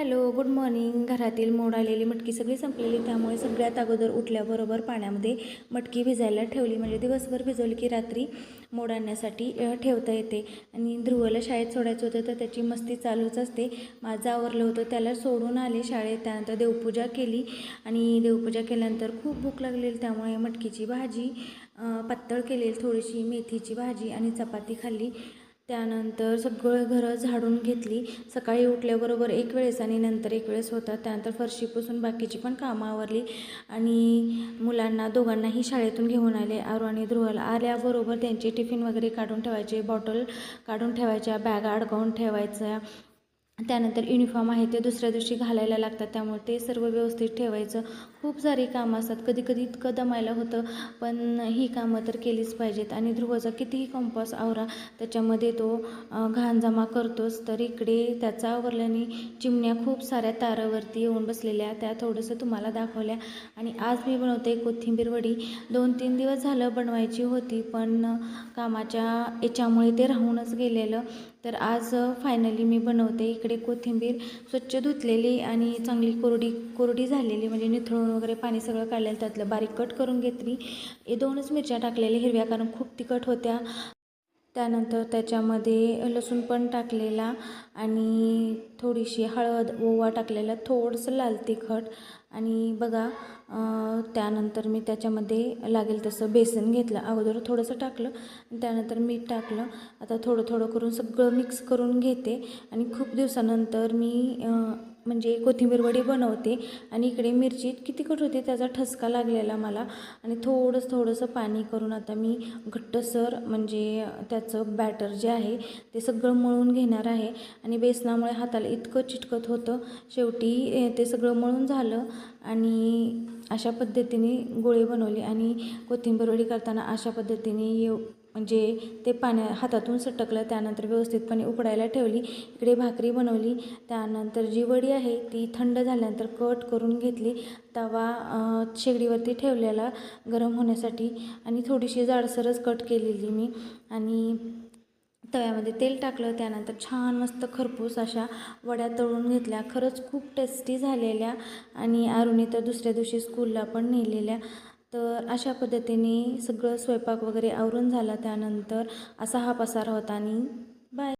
Hello good morning. घरातील मोड आलेली मटकी सगळी संपलेली त्यामुळे सगळ्यात अगोदर उठल्याबरोबर पाण्यामध्ये मटकी भिजायला ठेवली. म्हणजे दिवसभर भिजवली की रात्री मोड आणण्यासाठी ठेवता येते. आणि ध्रुवला शाळेत सोडायचं होतं तर त्याची मस्ती चालूच असते. माझं आवरलं होतं त्याला सोडून आले शाळेत. त्यानंतर देवपूजा केली. आणि देवपूजा केल्यानंतर खूप भूक लागलेली त्यामुळे मटकीची भाजी पातळ केलेली थोडीशी मेथीची भाजी आणि चपाती खाल्ली. त्यानंतर सगळं घरं झाडून घेतली. सकाळी उठल्याबरोबर एक वेळेस आणि नंतर एक वेळेस होतात. त्यानंतर फरशी पुसून बाकीची पण कामं आवरली. आणि मुलांना दोघांनाही शाळेतून घेऊन आले. आरू आणि ध्रुवाला आल्याबरोबर त्यांचे टिफिन वगैरे काढून ठेवायचे. बॉटल काढून ठेवायच्या. बॅगा अडकवून ठेवायच्या. त्यानंतर युनिफॉर्म आहे ते दुसऱ्या दिवशी घालायला लागतात. त्यामुळे ते सर्व व्यवस्थित ठेवायचं. खूप सारी कामं असतात. कधी कधी इतकं दमायला होतं पण ही कामं तर केलीच पाहिजेत. आणि ध्रुवाचा कितीही कंपास आवरा त्याच्यामध्ये तो घाण जमा करतोच तर इकडे त्याचा आवरल्याने चिमण्या खूप साऱ्या तारावरती येऊन बसलेल्या त्या थोडंसं तुम्हाला दाखवल्या. आणि आज मी बनवते कोथिंबीर वडी. दोन तीन दिवस झालं बनवायची होती पण कामाच्या याच्यामुळे ते राहूनच गेलेलं. तर आज फायनली मी बनवते इकडे कोथिंबीर स्वच्छ धुतलेली आणि चांगली कोरडी कोरडी झालेली म्हणजे निथळून वगैरे पाणी सगळं काढलेलं त्यातलं बारीक कट करून घेतली. हे दोनच मिरच्या टाकलेल्या हिरव्या कारण खूप तिखट होत्या. त्यानंतर त्याच्यामध्ये लसूण पण टाकलेला आणि थोडीशी हळद ओवा टाकलेला थोडंसं लाल तिखट. आणि बघा त्यानंतर मी त्याच्यामध्ये लागेल तसं बेसन घेतलं. अगोदर थोडंसं टाकलं त्यानंतर मीठ टाकलं. आता थोडं थोडं करून सगळं मिक्स करून घेते. आणि खूप दिवसानंतर मी म्हणजे कोथिंबीर वडी बनवते आणि इकडे मिरची इतकी तिखट होती त्याचा ठसका लागलेला मला. आणि थोडंसं थोडंसं पाणी करून आता मी घट्टसर म्हणजे त्याचं बॅटर जे आहे ते सगळं मळून घेणार आहे. आणि बेसनामुळे हाताला इतकं चिटकत होतं. शेवटी ते सगळं मळून झालं आणि अशा पद्धतीने गोळी बनवली आणि कोथिंबरवडी करताना अशा पद्धतीने येऊ म्हणजे ते पाण्या हातातून सटकलं त्यानंतर व्यवस्थितपणे उकडायला ठेवली इकडे भाकरी बनवली. त्यानंतर जी वडी आहे ती थंड झाल्यानंतर कट करून घेतली. तवा शेगडीवरती ठेवलेला गरम होण्यासाठी आणि थोडीशी जाडसरच कट केलेली मी. आणि तव्यामध्ये तेल टाकलं त्यानंतर छान मस्त खरपूस अशा वड्या तळून घेतल्या. खरंच खूप टेस्टी झालेल्या आणि अरुणी तर दुसऱ्या दिवशी स्कूलला पण नेलेल्या. तर अशा पद्धतीने सगळं स्वयंपाक वगैरे आवरून झाला त्यानंतर असा हा पसार होता आणि बाय